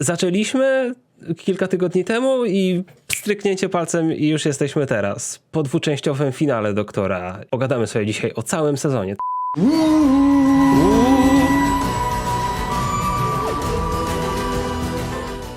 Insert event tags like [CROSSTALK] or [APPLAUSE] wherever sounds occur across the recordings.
Zaczęliśmy kilka tygodni temu i stryknięcie palcem i już jesteśmy teraz. Po dwuczęściowym finale doktora. Pogadamy sobie dzisiaj o całym sezonie.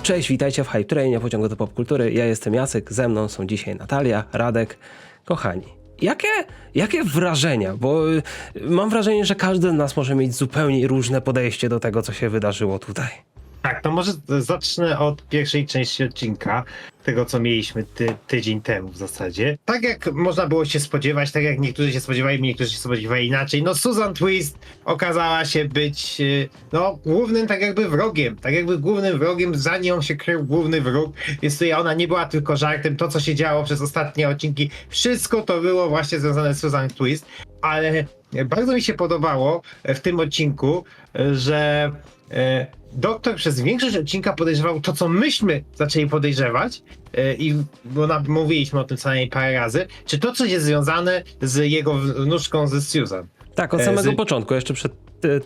Cześć, witajcie w Hype Trainie, pociągu do popkultury. Ja jestem Jacek, ze mną są dzisiaj Natalia, Radek. Kochani, jakie, jakie wrażenia? Bo y, mam wrażenie, że każdy z nas może mieć zupełnie różne podejście do tego, co się wydarzyło tutaj. Tak, to może zacznę od pierwszej części odcinka, tego co mieliśmy ty, tydzień temu w zasadzie. Tak jak można było się spodziewać, tak jak niektórzy się spodziewali, niektórzy się spodziewali inaczej, no Susan Twist okazała się być y, no głównym tak jakby wrogiem, tak jakby głównym wrogiem, za nią się krył główny wróg, więc tutaj ona nie była tylko żartem, to co się działo przez ostatnie odcinki, wszystko to było właśnie związane z Susan Twist, ale bardzo mi się podobało w tym odcinku, że e, doktor przez większość odcinka podejrzewał to, co myśmy zaczęli podejrzewać e, i bo na, mówiliśmy o tym co najmniej parę razy, czy to coś jest związane z jego wnuczką ze Susan. Tak, od E, samego z- początku, jeszcze przed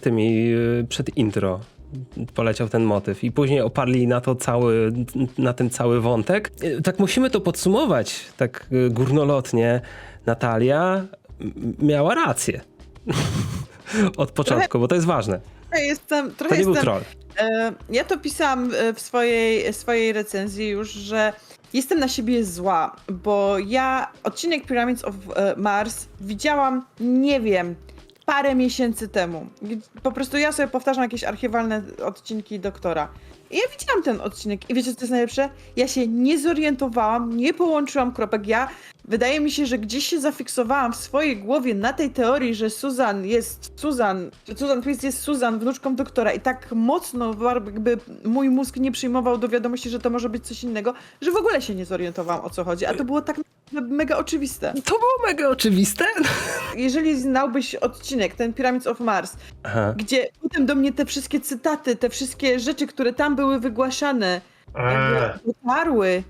tymi, y, przed intro poleciał ten motyw i później oparli na to cały, na tym cały wątek. Tak musimy to podsumować, tak górnolotnie. Natalia miała rację. [LAUGHS] Od początku, bo to jest ważne. Jestem, To trochę nie był jestem, troll. E, ja to pisałam e, w swojej, swojej recenzji już, że jestem na siebie zła, bo ja odcinek Pyramids of e, Mars widziałam, nie wiem, parę miesięcy temu. Po prostu ja sobie powtarzam jakieś archiwalne odcinki doktora. I ja widziałam ten odcinek i wiecie, co jest najlepsze? Ja się nie zorientowałam, nie połączyłam kropek. Ja, wydaje mi się, że gdzieś się zafiksowałam w swojej głowie na tej teorii, że Susan jest Susan, Susan Twist jest Susan, wnuczką doktora i tak mocno jakby mój mózg nie przyjmował do wiadomości, że to może być coś innego, że w ogóle się nie zorientowałam o co chodzi, a to było tak mega oczywiste. To było mega oczywiste. Jeżeli znałbyś odcinek, ten Pyramids of Mars, Aha. gdzie potem do mnie te wszystkie cytaty, te wszystkie rzeczy, które tam były wygłaszane, Eee, jakby dotarły,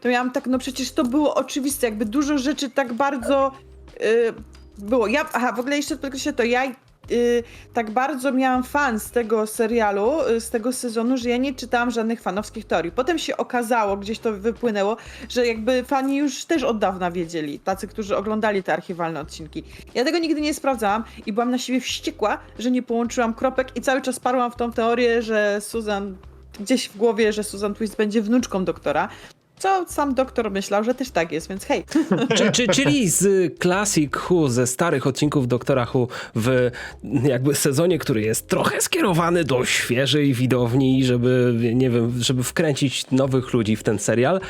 to miałam tak, no przecież to było oczywiste, jakby dużo rzeczy tak bardzo y, było. Ja, aha, w ogóle jeszcze podkreślę to, ja y, tak bardzo miałam fan z tego serialu, y, z tego sezonu, że ja nie czytałam żadnych fanowskich teorii. Potem się okazało, gdzieś to wypłynęło, że jakby fani już też od dawna wiedzieli, tacy, którzy oglądali te archiwalne odcinki. Ja tego nigdy nie sprawdzałam i byłam na siebie wściekła, że nie połączyłam kropek i cały czas parłam w tą teorię, że Susan gdzieś w głowie, że Susan Twist będzie wnuczką doktora. Co sam doktor myślał, że też tak jest, więc hej. [LAUGHS] Czy, czy, czyli z Classic Who, ze starych odcinków Doktora Who w jakby sezonie, który jest trochę skierowany do świeżej widowni, żeby, nie wiem, żeby wkręcić nowych ludzi w ten serial,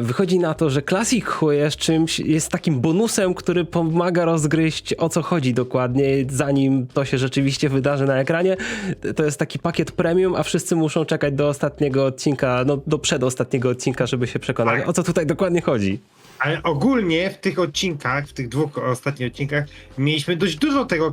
wychodzi na to, że Classic Who jest czymś, jest takim bonusem, który pomaga rozgryźć o co chodzi dokładnie, zanim to się rzeczywiście wydarzy na ekranie. To jest taki pakiet premium, a wszyscy muszą czekać do ostatniego odcinka, no do przedostatniego odcinka, żeby się przekonać, Tak. o co tutaj dokładnie chodzi. Ale ogólnie w tych odcinkach, w tych dwóch ostatnich odcinkach mieliśmy dość dużo tego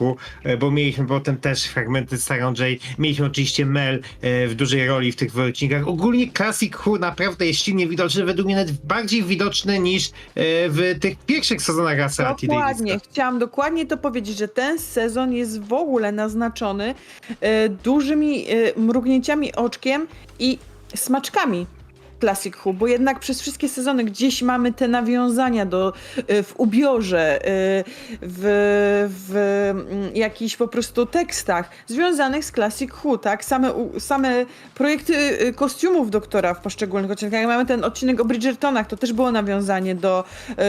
Who, e, bo mieliśmy potem też fragmenty Sarah J, mieliśmy oczywiście Mel e, w dużej roli w tych dwóch odcinkach. Ogólnie Classic Who naprawdę jest silnie widoczny, według mnie nawet bardziej widoczny niż e, w tych pierwszych sezonach T. Dokładnie, Davisa. chciałam dokładnie to powiedzieć, że ten sezon jest w ogóle naznaczony dużymi mrugnięciami oczkiem i smaczkami. Classic Who, bo jednak przez wszystkie sezony gdzieś mamy te nawiązania do, e, w ubiorze, e, w, w mm, jakichś po prostu tekstach związanych z Classic Who, tak? Same, same projekty e, kostiumów doktora w poszczególnych odcinkach. Mamy ten odcinek o Bridgertonach, to też było nawiązanie do,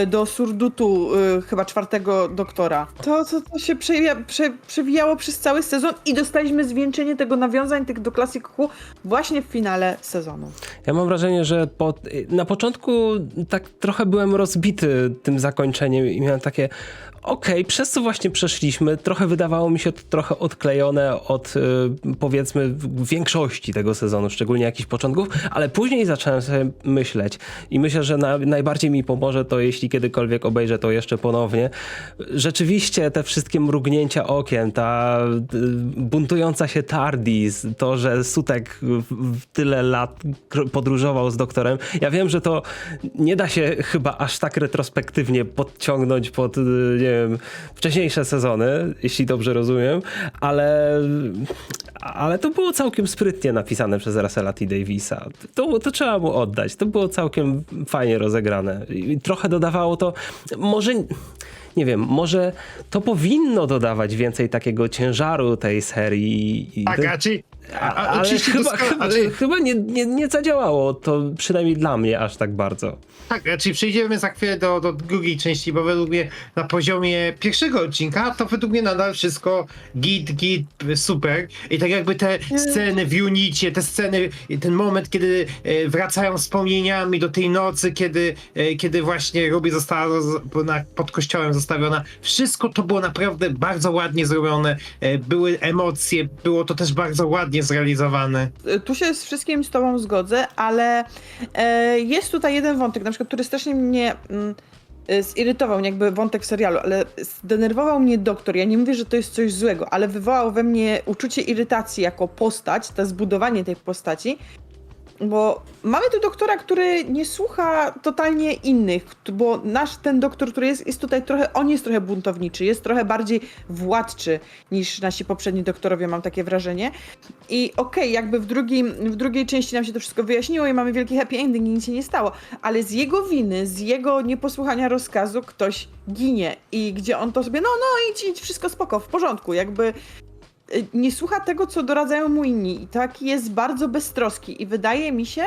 do surdutu chyba czwartego doktora. To, to, to się przewija, prze, przewijało przez cały sezon i dostaliśmy zwieńczenie tego nawiązań tych do Classic Who właśnie w finale sezonu. Ja mam wrażenie, że po, na początku tak trochę byłem rozbity tym zakończeniem i miałem takie, okej, przez co właśnie przeszliśmy, trochę wydawało mi się to trochę odklejone od y, powiedzmy większości tego sezonu, szczególnie jakichś początków, ale później zacząłem sobie myśleć i myślę, że na, najbardziej mi pomoże to, jeśli kiedykolwiek obejrzę to jeszcze ponownie. Rzeczywiście te wszystkie mrugnięcia okiem, ta y, buntująca się TARDIS, to, że Sutek w, tyle lat podróżował stało z doktorem. Ja wiem, że to nie da się chyba aż tak retrospektywnie podciągnąć pod, y, nie wiem, wcześniejsze sezony, jeśli dobrze rozumiem, ale, ale to było całkiem sprytnie napisane przez Russella T. Davisa. To, to trzeba mu oddać. To było całkiem fajnie rozegrane. I trochę dodawało to, może nie wiem, może to powinno dodawać więcej takiego ciężaru tej serii. Tak, a, ale oczywiście chyba, chyba, chyba nie, nie, nie zadziałało to przynajmniej dla mnie aż tak bardzo. Tak, raczej przejdziemy za chwilę do, do drugiej części, bo według mnie na poziomie pierwszego odcinka to według mnie nadal wszystko git, git, super. I tak jakby te sceny w Unicie, te sceny, ten moment, kiedy e, wracają wspomnieniami do tej nocy, kiedy, e, kiedy właśnie Ruby została pod kościołem zostawiona, wszystko to było naprawdę bardzo ładnie zrobione. E, były emocje, było to też bardzo ładnie zrealizowane. tu się z wszystkim z tobą zgodzę, ale e, jest tutaj jeden wątek, na przykład, który strasznie mnie mm, e, zirytował, jakby wątek serialu, ale zdenerwował mnie doktor. Ja nie mówię, że to jest coś złego, ale wywołał we mnie uczucie irytacji jako postać, to zbudowanie tej postaci. Bo mamy tu doktora, który nie słucha totalnie innych, bo nasz ten doktor, który jest, jest tutaj trochę, on jest trochę buntowniczy, jest trochę bardziej władczy niż nasi poprzedni doktorowie, mam takie wrażenie. I okej, jakby w, drugim, w drugiej części nam się to wszystko wyjaśniło i mamy wielki happy ending i nic się nie stało, ale z jego winy, z jego nieposłuchania rozkazu ktoś ginie i gdzie on to sobie, no, no, idź, idź, wszystko spoko, w porządku, jakby nie słucha tego, co doradzają mu inni i tak jest bardzo beztroski i wydaje mi się,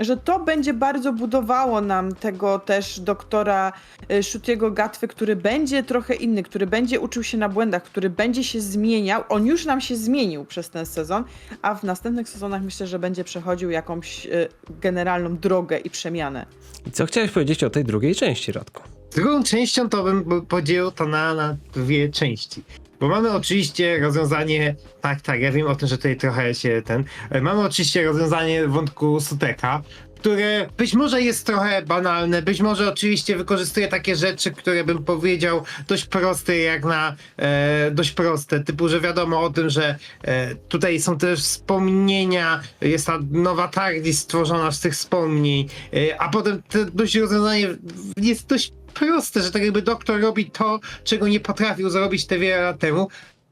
że to będzie bardzo budowało nam tego też doktora y, Shutiego Gatwy, który będzie trochę inny, który będzie uczył się na błędach, który będzie się zmieniał. On już nam się zmienił przez ten sezon, a w następnych sezonach myślę, że będzie przechodził jakąś y, generalną drogę i przemianę. I co chciałeś powiedzieć o tej drugiej części, Radko? Drugą częścią to bym podzielił to na, na dwie części. Bo mamy oczywiście rozwiązanie, tak, tak, ja wiem o tym, że tutaj trochę się ten. e, Mamy oczywiście rozwiązanie wątku Suteka, które być może jest trochę banalne, być może oczywiście wykorzystuje takie rzeczy, które bym powiedział dość proste, jak na e, dość proste, typu, że wiadomo o tym, że e, tutaj są też wspomnienia, jest ta nowa TARDIS stworzona z tych wspomnień, e, a potem to dość rozwiązanie jest dość proste, że tak jakby doktor robi to, czego nie potrafił zrobić te wiele lat temu.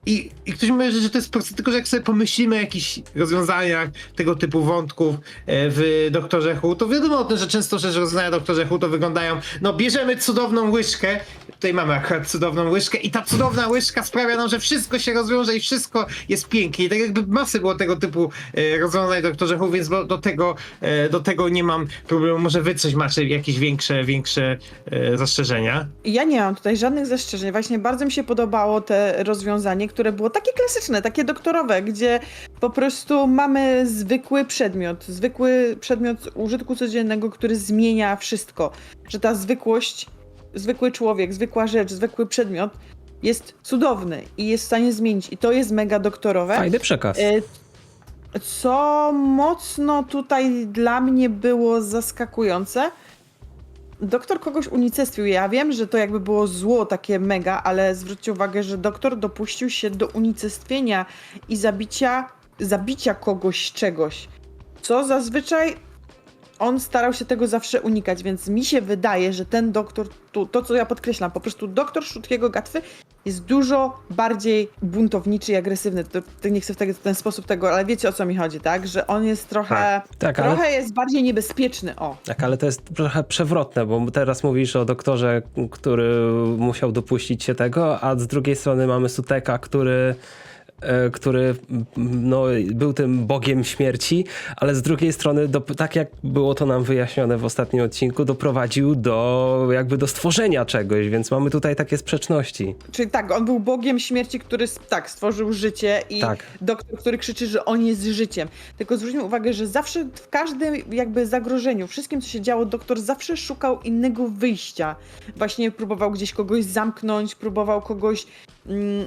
I, I ktoś mówi, że to jest proste, tylko że jak sobie pomyślimy o jakichś rozwiązaniach tego typu wątków e, w Doktorze Who, to wiadomo o tym, że często rzecz rozwiązania Doktorze Who to wyglądają, no bierzemy cudowną łyżkę, tutaj mamy akurat cudowną łyżkę i ta cudowna łyżka sprawia nam, że wszystko się rozwiąże i wszystko jest pięknie. I tak jakby masy było tego typu e, rozwiązań Doktorze Who, więc do, tego, e, do tego nie mam problemu. Może wy coś macie, jakieś większe, większe zastrzeżenia? Ja nie mam tutaj żadnych zastrzeżeń. Właśnie bardzo mi się podobało te rozwiązanie, które było takie klasyczne, takie doktorowe, gdzie po prostu mamy zwykły przedmiot, zwykły przedmiot użytku codziennego, który zmienia wszystko. Że ta zwykłość, zwykły człowiek, zwykła rzecz, zwykły przedmiot jest cudowny i jest w stanie zmienić. I to jest mega doktorowe. Fajny przekaz. E, Co mocno tutaj dla mnie było zaskakujące, doktor kogoś unicestwił. Ja wiem, że to jakby było zło takie mega, ale zwróćcie uwagę, że doktor dopuścił się do unicestwienia i zabicia, zabicia kogoś czegoś. Co zazwyczaj on starał się tego zawsze unikać, więc mi się wydaje, że ten doktor, tu, to co ja podkreślam, po prostu doktor Szutkiego Gatwy jest dużo bardziej buntowniczy i agresywny. To, to nie chcę w ten, ten sposób tego, ale wiecie o co mi chodzi, tak? Że on jest trochę, Tak, ale- trochę jest bardziej niebezpieczny, o. Tak, ale to jest trochę przewrotne, bo teraz mówisz o doktorze, który musiał dopuścić się tego, a z drugiej strony mamy Suteka, który który m, no, był tym bogiem śmierci, ale z drugiej strony, do, tak jak było to nam wyjaśnione w ostatnim odcinku, doprowadził do jakby do stworzenia czegoś, więc mamy tutaj takie sprzeczności. Czyli tak, on był bogiem śmierci, który tak, stworzył życie i Tak. doktor, który krzyczy, że on jest życiem. Tylko zwróćmy uwagę, że zawsze w każdym jakby zagrożeniu, wszystkim co się działo, doktor zawsze szukał innego wyjścia. Właśnie próbował gdzieś kogoś zamknąć, próbował kogoś,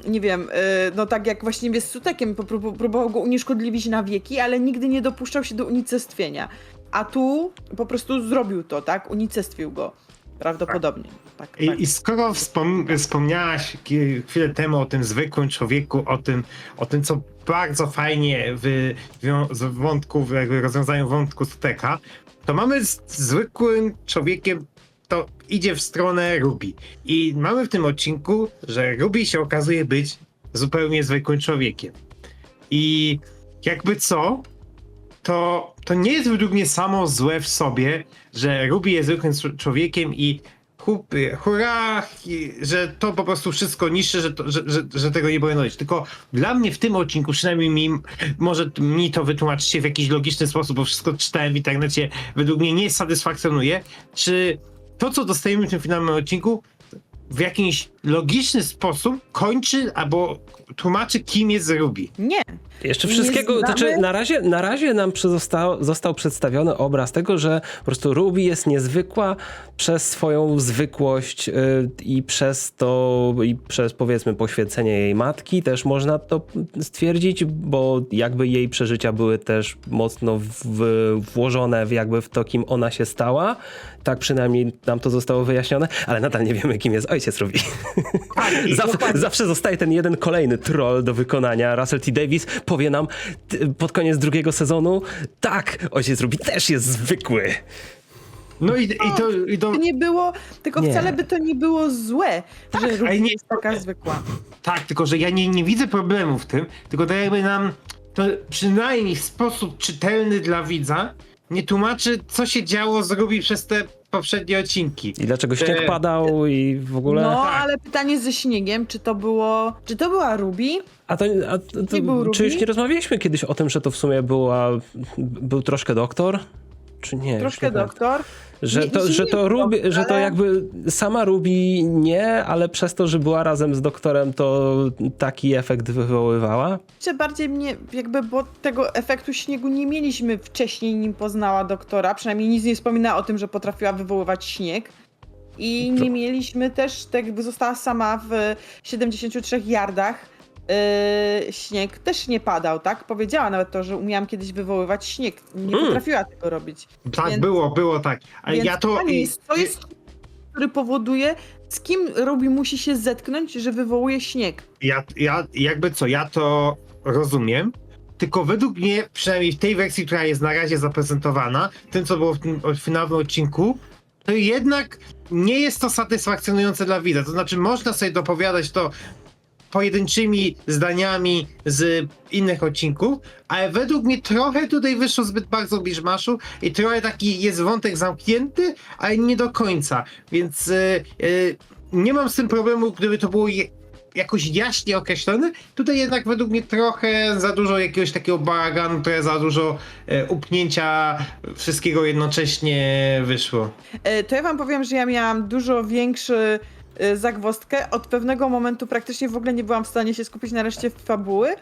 nie wiem, y, no tak jak właśnie z Sutekiem, próbował go unieszkodliwić na wieki, ale nigdy nie dopuszczał się do unicestwienia. A tu po prostu zrobił to, tak? Unicestwił go. Prawdopodobnie. Tak, tak. I, I skoro wspom wspomniałaś chwilę temu o tym zwykłym człowieku, o tym, o tym co bardzo fajnie w, z wątku, w jakby rozwiązaniu wątku Steka, to mamy z zwykłym człowiekiem, to idzie w stronę Ruby. I mamy w tym odcinku, że Ruby się okazuje być zupełnie zwykłym człowiekiem. I jakby co, to, to nie jest według mnie samo złe w sobie, że Ruby jest zwykłym czł- człowiekiem i hupy, hurra, że to po prostu wszystko niszczy, że, to, że, że, że tego nie powinno być. Tylko dla mnie w tym odcinku, przynajmniej mi, może mi to wytłumaczycie w jakiś logiczny sposób, bo wszystko czytałem w internecie, według mnie nie satysfakcjonuje, czy to, co dostajemy w tym finalnym odcinku, w jakiś logiczny sposób kończy albo tłumaczy, kim jest Ruby. Nie. Jeszcze wszystkiego, znamy- znaczy na razie, na razie nam został, został przedstawiony obraz tego, że po prostu Ruby jest niezwykła przez swoją zwykłość y, i przez to, i przez powiedzmy poświęcenie jej matki też można to stwierdzić, bo jakby jej przeżycia były też mocno w, włożone w jakby w to, kim ona się stała. Tak przynajmniej nam to zostało wyjaśnione, ale nadal nie wiemy, kim jest ojciec Ruby. [LAUGHS] Tak, Zawsze, zawsze zostaje ten jeden kolejny troll do wykonania. Russell T. Davis powie nam pod koniec drugiego sezonu, tak, ojciec Ruby też jest zwykły. No i, i to, i to To nie było, tylko Nie. wcale by to nie było złe, że ale Ruby nie- jest taka zwykła. tak, tylko że ja nie, nie widzę problemu w tym, tylko tak jakby nam to przynajmniej w sposób czytelny dla widza nie tłumaczy, co się działo z Ruby przez te poprzednie odcinki. I dlaczego śnieg E, padał i w ogóle... No, tak. ale pytanie ze śniegiem, czy to było, czy to była Ruby? A to, a to Nie był czy już Ruby? nie rozmawialiśmy kiedyś o tym, że to w sumie była, był troszkę doktor? Czy nie? Troszkę doktor. Że to, że to Ruby, że to jakby sama Ruby nie, ale przez to, że była razem z doktorem, to taki efekt wywoływała. Jeszcze bardziej mnie, jakby, bo tego efektu śniegu nie mieliśmy wcześniej, nim poznała doktora. Przynajmniej nic nie wspomina o tym, że potrafiła wywoływać śnieg. I nie mieliśmy też, tak jakby została sama w 73 yardach. Yy, śnieg też nie padał, tak? Powiedziała nawet to, że umiałam kiedyś wywoływać śnieg. Nie Mm. potrafiła tego robić. Tak, Więc- było, było tak. Ale Więc ja to. pytanie jest, co jest, który powoduje, z kim Ruby musi się zetknąć, że wywołuje śnieg. Ja, ja jakby co, ja to rozumiem. Tylko według mnie, przynajmniej w tej wersji, która jest na razie zaprezentowana, tym co było w tym o- finałowym odcinku, to jednak nie jest to satysfakcjonujące dla widza. To znaczy, można sobie dopowiadać to pojedynczymi zdaniami z innych odcinków, ale według mnie trochę tutaj wyszło zbyt bardzo biszmaszu i trochę taki jest wątek zamknięty, ale nie do końca. Więc y, y, nie mam z tym problemu, gdyby to było jakoś jaśnie określone. Tutaj jednak według mnie trochę za dużo jakiegoś takiego bałaganu, trochę za dużo e, upnięcia wszystkiego jednocześnie wyszło. E, To ja wam powiem, że ja miałam dużo większy e, zagwozdkę. Od pewnego momentu praktycznie w ogóle nie byłam w stanie się skupić na reszcie fabuły.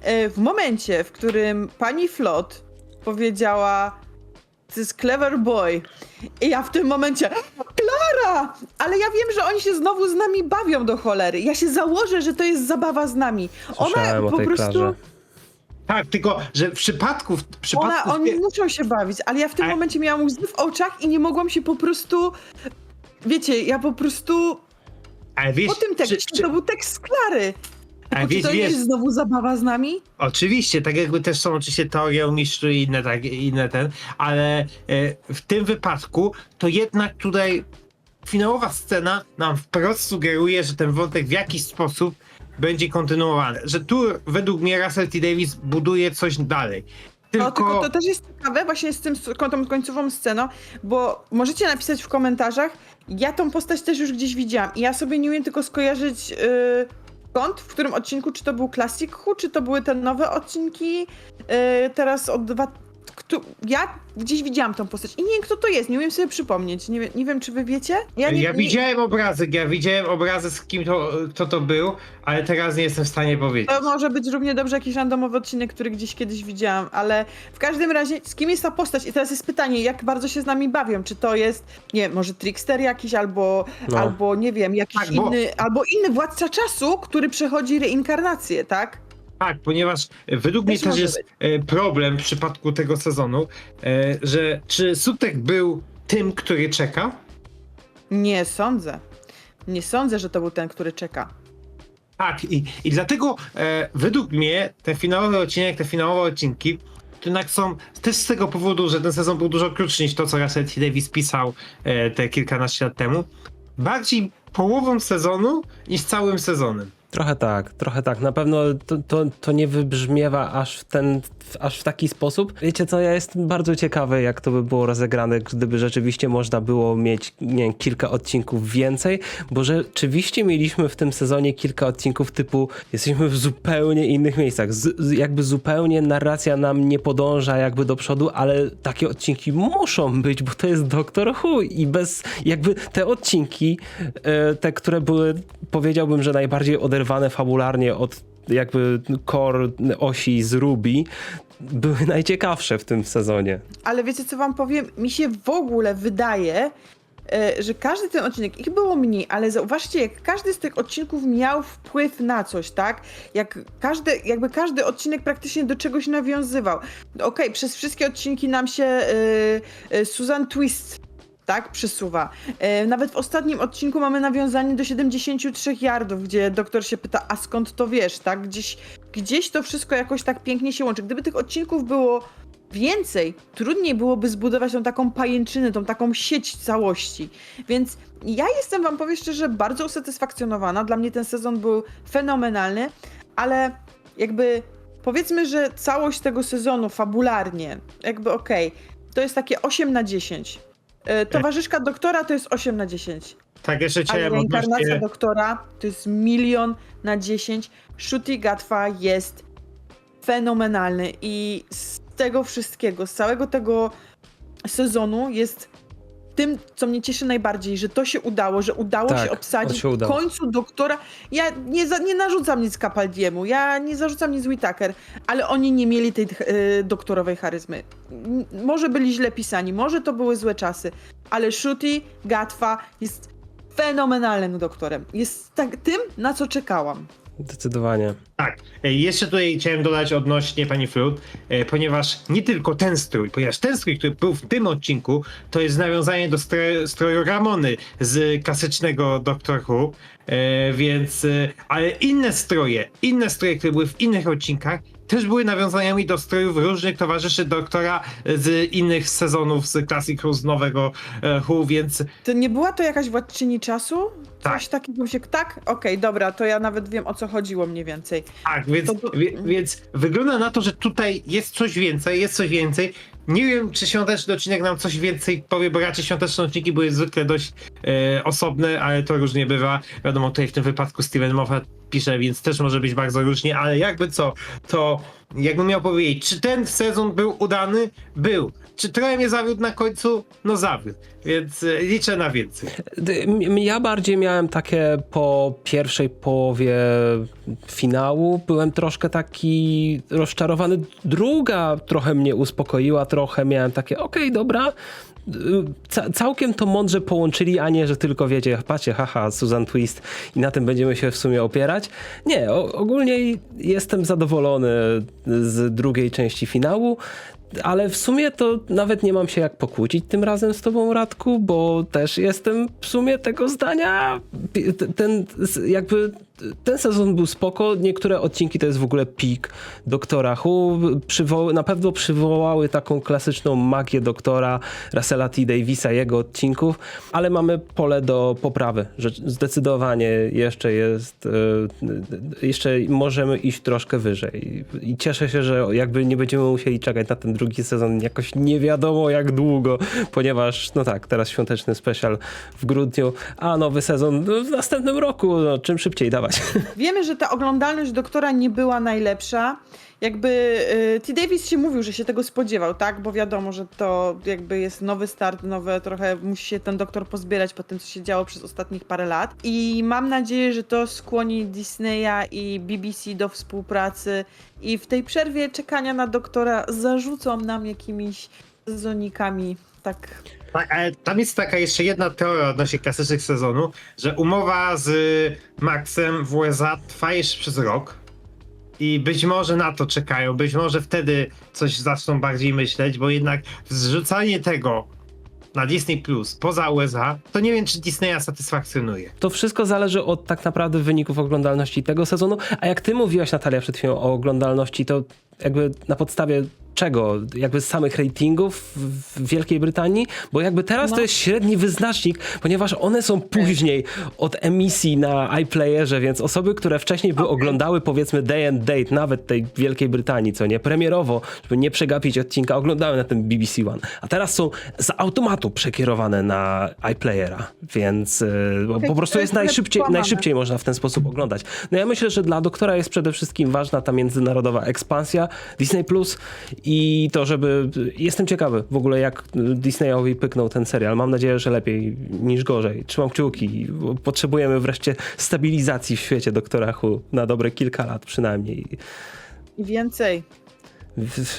E, W momencie, w którym pani Flot powiedziała to jest clever boy. I ja w tym momencie Klara! Ale ja wiem, że oni się znowu z nami bawią do cholery. Ja się założę, że to jest zabawa z nami. Słyszałem Ona po prostu... Klarze. Tak, tylko że w przypadku. W przypadku Ona, oni muszą się bawić, ale ja w tym A- momencie miałam łzy w oczach i nie mogłam się po prostu. Wiecie, ja po prostu. ale wiesz, Po tym tekście czy- czy- to był tekst z Klary. Tylko, czy wiesz, to nie wiesz, jest znowu zabawa z nami? Oczywiście, tak jakby też są oczywiście teorie o mistrzu i inne, tak, inne ten, ale e, w tym wypadku to jednak tutaj finałowa scena nam wprost sugeruje, że ten wątek w jakiś sposób będzie kontynuowany. Że tu według mnie Russell T. Davis buduje coś dalej. Tylko, No, tylko to też jest ciekawe właśnie z tym, z tą końcową sceną, bo możecie napisać w komentarzach, ja tą postać też już gdzieś widziałam i ja sobie nie umiem tylko skojarzyć yy, kąt, w którym odcinku, czy to był Classic Who, czy to były te nowe odcinki yy, teraz od dwa... Kto, ja gdzieś widziałam tą postać i nie wiem kto to jest, nie umiem sobie przypomnieć, nie, wie- nie wiem czy wy wiecie? ja, nie, nie, widziałem obrazek, ja widziałem obrazek z kim to, kto to był, ale teraz nie jestem w stanie powiedzieć. To może być równie dobrze jakiś randomowy odcinek, który gdzieś kiedyś widziałam, ale w każdym razie z kim jest ta postać? I teraz jest pytanie, jak bardzo się z nami bawią? Czy to jest, nie wiem, może trickster jakiś, albo, No. albo nie wiem, jakiś Tak, bo- inny, albo inny władca czasu, który przechodzi reinkarnację, tak? Tak, ponieważ e, według mnie Też jest e, problem w przypadku tego sezonu, e, że czy Sutek był tym, który czeka, Nie sądzę. Nie sądzę, że to był ten, który czeka. Tak, i, i dlatego według mnie ten finałowy odcinek, te finałowe odcinki jednak są też z tego powodu, że ten sezon był dużo krótszy niż to, co Russell T. Davis pisał te kilkanaście lat temu. Bardziej połową sezonu niż całym sezonem. Trochę tak, trochę tak. Na pewno to, to, to nie wybrzmiewa aż w, ten, aż w taki sposób. Wiecie co, ja jestem bardzo ciekawy, jak to by było rozegrane, gdyby rzeczywiście można było mieć nie kilka odcinków więcej, bo rzeczywiście mieliśmy w tym sezonie kilka odcinków typu jesteśmy w zupełnie innych miejscach. Z, jakby zupełnie narracja nam nie podąża jakby do przodu, ale takie odcinki muszą być, bo to jest Doktor Who i bez jakby te odcinki, e, te, które były powiedziałbym, że najbardziej oderwane fabularnie od jakby core osi z Ruby, były [LAUGHS] najciekawsze w tym sezonie. Ale wiecie co wam powiem? Mi się w ogóle wydaje, e, że każdy ten odcinek, ich było mniej, ale zauważcie, jak każdy z tych odcinków miał wpływ na coś, tak? Jak każdy, jakby każdy odcinek praktycznie do czegoś nawiązywał. Okej, przez wszystkie odcinki nam się e, Susan Twist tak, przesuwa. E, nawet w ostatnim odcinku mamy nawiązanie do 73 yardów, gdzie doktor się pyta, a skąd to wiesz, tak? Gdzieś, gdzieś to wszystko jakoś tak pięknie się łączy. Gdyby tych odcinków było więcej, trudniej byłoby zbudować tą taką pajęczynę, tą taką sieć całości. Więc ja jestem, wam powiem szczerze, bardzo usatysfakcjonowana. Dla mnie ten sezon był fenomenalny, ale jakby powiedzmy, że całość tego sezonu fabularnie, jakby okej, to jest takie 8 na 10. E, Towarzyszka doktora to jest 8 na 10. Tak, jeszcze Ale chciałem reinkarnacja odnośnie... doktora to jest milion na 10. Shooty Gatwa jest fenomenalny i z tego wszystkiego, z całego tego sezonu jest tym, co mnie cieszy najbardziej, że to się udało, że udało Tak, się obsadzić się w udało. końcu doktora. Ja nie, za, nie narzucam nic Capaldiemu, ja nie zarzucam nic Whittaker, ale oni nie mieli tej y, doktorowej charyzmy. Może byli źle pisani, może to były złe czasy, ale Shooty Gatwa jest fenomenalnym doktorem. Jest tak, tym, na co czekałam. Zdecydowanie. Tak, e, jeszcze tutaj chciałem dodać odnośnie pani Flut, e, ponieważ nie tylko ten strój, ponieważ ten strój, który był w tym odcinku, to jest nawiązanie do stroju, Ramony z klasycznego Doctor Who, e, więc, ale inne stroje, inne stroje, które były w innych odcinkach, też były nawiązaniami do strojów różnych towarzyszy doktora z innych sezonów z Classic Who, z nowego Who, więc To nie była to jakaś władczyni czasu? Coś Tak. takiego się. Tak? Okej, dobra, to ja nawet wiem o co chodziło mniej więcej. Tak, więc, to- wie, więc wygląda na to, że tutaj jest coś więcej, jest coś więcej. Nie wiem, czy świąteczny odcinek nam coś więcej powie, bo raczej świąteczne odcinki były zwykle dość e, osobne, ale to różnie bywa. Wiadomo, tutaj w tym wypadku Steven Moffat pisze, więc też może być bardzo różnie, ale jakby co, to jakbym miał powiedzieć, czy ten sezon był udany? Był. Czy trochę mnie zawiódł na końcu? No zawiódł, więc e, liczę na więcej. Ja bardziej miałem takie po pierwszej połowie finału, byłem troszkę taki rozczarowany. Druga trochę mnie uspokoiła, trochę miałem takie, okej, dobra. Y, Ca- całkiem to mądrze połączyli, a nie, że tylko wiecie, patrzcie, haha, Susan Twist i na tym będziemy się w sumie opierać. Nie, ogólnie jestem zadowolony z drugiej części finału. Ale w sumie to nawet nie mam się jak pokłócić tym razem z tobą, Radku, bo też jestem w sumie tego zdania. Ten, jakby, ten sezon był spoko, niektóre odcinki to jest w ogóle pik Doktora Who. Przywo- na pewno przywołały taką klasyczną magię doktora Russella T. Davisa, jego odcinków, ale mamy pole do poprawy, zdecydowanie jeszcze jest, e, jeszcze możemy iść troszkę wyżej. I cieszę się, że jakby nie będziemy musieli czekać na ten drugi sezon jakoś nie wiadomo jak długo, ponieważ no tak, teraz świąteczny special w grudniu, a nowy sezon w następnym roku, no, czym szybciej [LAUGHS] Wiemy, że ta oglądalność doktora nie była najlepsza. Jakby y, T. Davis się mówił, że się tego spodziewał, tak? Bo wiadomo, że to jakby jest nowy start, nowe trochę musi się ten doktor pozbierać po tym, co się działo przez ostatnich parę lat. I mam nadzieję, że to skłoni Disneya i BBC do współpracy i w tej przerwie czekania na doktora zarzucą nam jakimiś sezonikami tak Ale tam jest taka jeszcze jedna teoria odnośnie klasycznych sezonu, że umowa z Maxem w USA trwa jeszcze przez rok i być może na to czekają, być może wtedy coś zaczną bardziej myśleć, bo jednak zrzucanie tego na Disney Plus poza USA, to nie wiem, czy Disneya satysfakcjonuje. To wszystko zależy od tak naprawdę wyników oglądalności tego sezonu. A jak ty mówiłaś, Natalia, przed chwilą o oglądalności, to jakby na podstawie czego? Jakby z samych ratingów w Wielkiej Brytanii? Bo jakby teraz No. to jest średni wyznacznik, ponieważ one są później od emisji na iPlayerze, więc osoby, które wcześniej by oglądały powiedzmy day and date, nawet tej Wielkiej Brytanii, co nie, premierowo, żeby nie przegapić odcinka, oglądały na tym BBC One. A teraz są z automatu przekierowane na iPlayera, więc Okej, po prostu jest najszybciej, najszybciej można w ten sposób oglądać. No ja myślę, że dla doktora jest przede wszystkim ważna ta międzynarodowa ekspansja Disney Plus i to, żeby. Jestem ciekawy w ogóle, jak Disneyowi pyknął ten serial. Mam nadzieję, że lepiej niż gorzej. Trzymam kciuki. Potrzebujemy wreszcie stabilizacji w świecie doktora Who na dobre kilka lat przynajmniej. I więcej.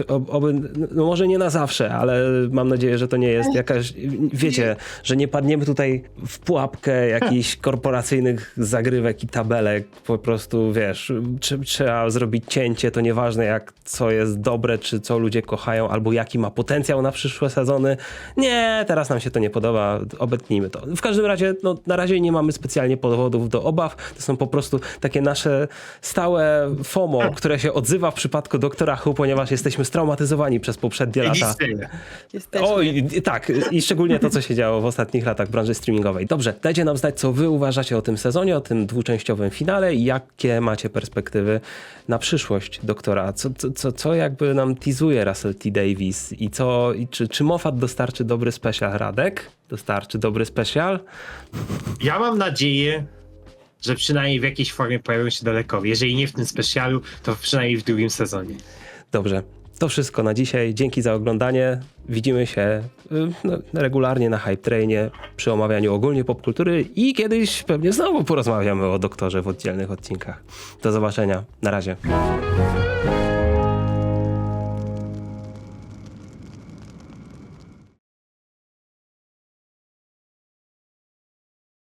Oby, no może nie na zawsze, ale mam nadzieję, że to nie jest jakaś, wiecie, że nie padniemy tutaj w pułapkę jakichś [LAUGHS] korporacyjnych zagrywek i tabelek. Po prostu, wiesz, trze- trzeba zrobić cięcie, to nieważne jak co jest dobre, czy co ludzie kochają, albo jaki ma potencjał na przyszłe sezony. Nie, teraz nam się to nie podoba, obetnijmy to. W każdym razie, no, na razie nie mamy specjalnie powodów do obaw. To są po prostu takie nasze stałe FOMO, które się odzywa w przypadku doktora Who, ponieważ jesteśmy straumatyzowani przez poprzednie I lata. Jesteśmy. Oj, i- tak, i szczególnie to, co się działo w ostatnich latach w branży streamingowej. Dobrze, dajcie nam znać, co wy uważacie o tym sezonie, o tym dwuczęściowym finale i jakie macie perspektywy na przyszłość doktora. Co, co, co, co jakby nam teasuje Russell T. Davis i co, i czy, czy Moffat dostarczy dobry special Radek? Dostarczy dobry special? Ja mam nadzieję, że przynajmniej w jakiejś formie pojawią się dalekowie. Jeżeli nie w tym specjalu, to przynajmniej w drugim sezonie. Dobrze. To wszystko na dzisiaj. Dzięki za oglądanie. Widzimy się y, no, regularnie na Hype Trainie przy omawianiu ogólnie popkultury i kiedyś pewnie znowu porozmawiamy o doktorze w oddzielnych odcinkach. Do zobaczenia. Na razie.